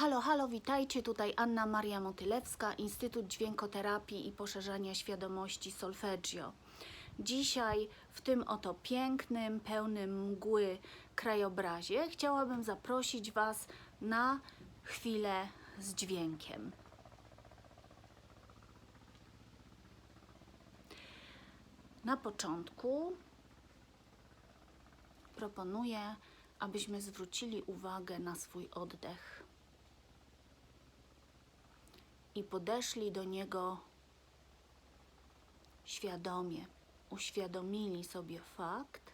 Halo, halo, witajcie. Tutaj Anna Maria Motylewska, Instytut Dźwiękoterapii i Poszerzania Świadomości Solfeggio. Dzisiaj w tym oto pięknym, pełnym mgły krajobrazie chciałabym zaprosić Was na chwilę z dźwiękiem. Na początku proponuję, abyśmy zwrócili uwagę na swój oddech i podeszli do niego świadomie. Uświadomili sobie fakt,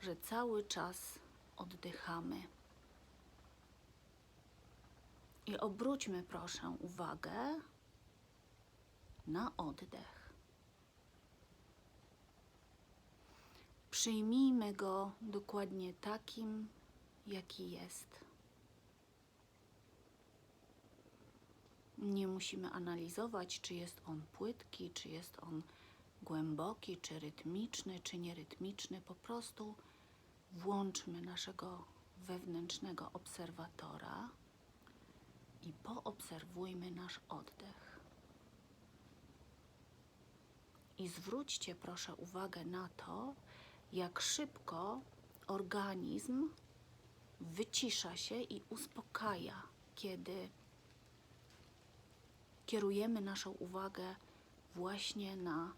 że cały czas oddychamy. I obróćmy proszę uwagę na oddech. Przyjmijmy go dokładnie takim, jaki jest. Nie musimy analizować, czy jest on płytki, czy jest on głęboki, czy rytmiczny, czy nierytmiczny. Po prostu włączmy naszego wewnętrznego obserwatora i poobserwujmy nasz oddech. I zwróćcie proszę uwagę na to, jak szybko organizm wycisza się i uspokaja, kiedy kierujemy naszą uwagę właśnie na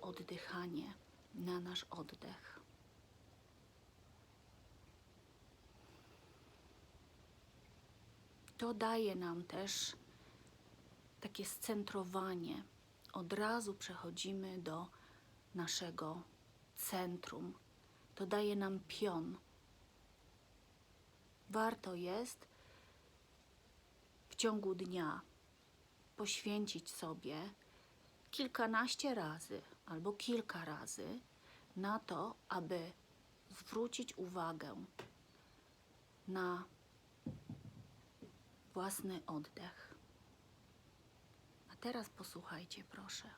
oddychanie, na nasz oddech. To daje nam też takie scentrowanie. Od razu przechodzimy do naszego centrum. To daje nam pion. Warto jest w ciągu dnia poświęcić sobie kilkanaście razy albo kilka razy na to, aby zwrócić uwagę na własny oddech. A teraz posłuchajcie, proszę.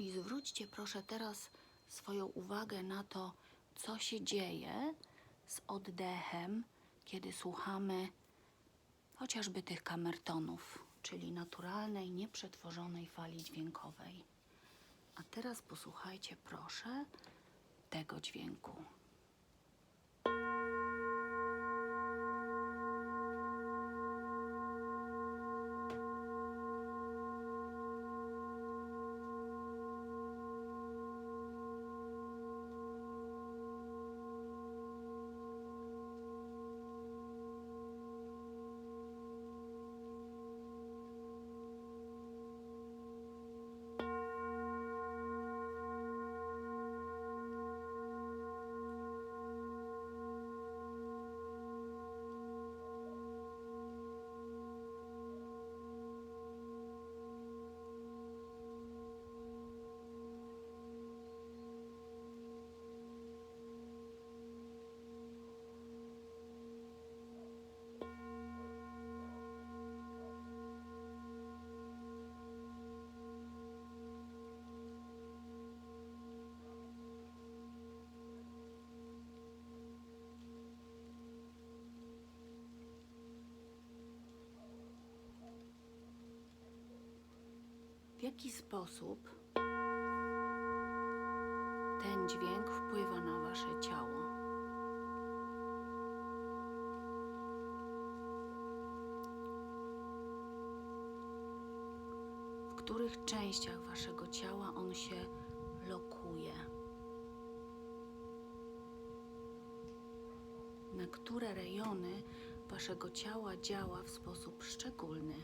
I zwróćcie proszę teraz swoją uwagę na to, co się dzieje z oddechem, kiedy słuchamy chociażby tych kamertonów, czyli naturalnej, nieprzetworzonej fali dźwiękowej. A teraz posłuchajcie proszę tego dźwięku. W jaki sposób ten dźwięk wpływa na wasze ciało? W których częściach waszego ciała on się lokuje? na które rejony waszego ciała działa w sposób szczególny.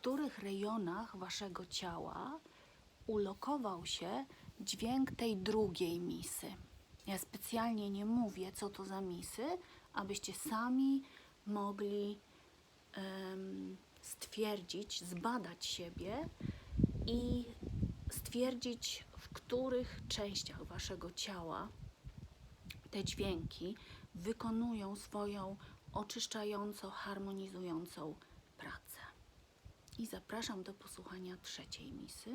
Których rejonach waszego ciała ulokował się dźwięk tej drugiej misy? Ja specjalnie nie mówię, co to za misy, abyście sami mogli em, stwierdzić, zbadać siebie i stwierdzić, w których częściach waszego ciała te dźwięki wykonują swoją oczyszczająco, harmonizującą. I zapraszam do posłuchania trzeciej misy.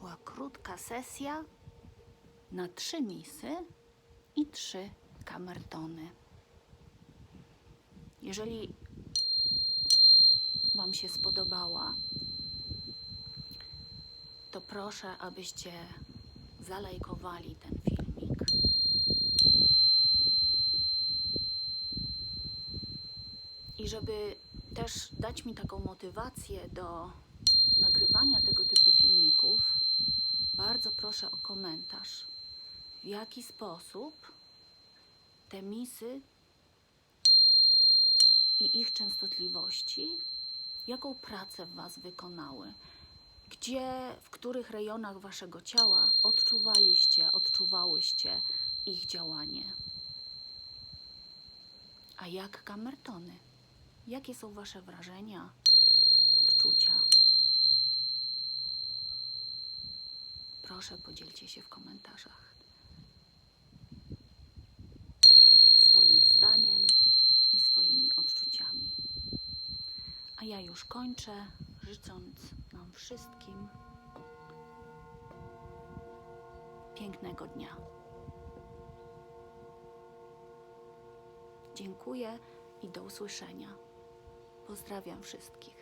Była krótka sesja na trzy misy i trzy kamertony. Jeżeli Wam się spodobała, to proszę, abyście zalajkowali ten filmik. I żeby też dać mi taką motywację do proszę o komentarz. W jaki sposób te misy i ich częstotliwości, jaką pracę w Was wykonały? Gdzie, w których rejonach Waszego ciała odczuwaliście, odczuwałyście ich działanie? A jak kamertony? Jakie są Wasze wrażenia, odczucia? Proszę podzielcie się w komentarzach swoim zdaniem i swoimi odczuciami. A ja już kończę, życząc nam wszystkim pięknego dnia. Dziękuję i do usłyszenia. Pozdrawiam wszystkich.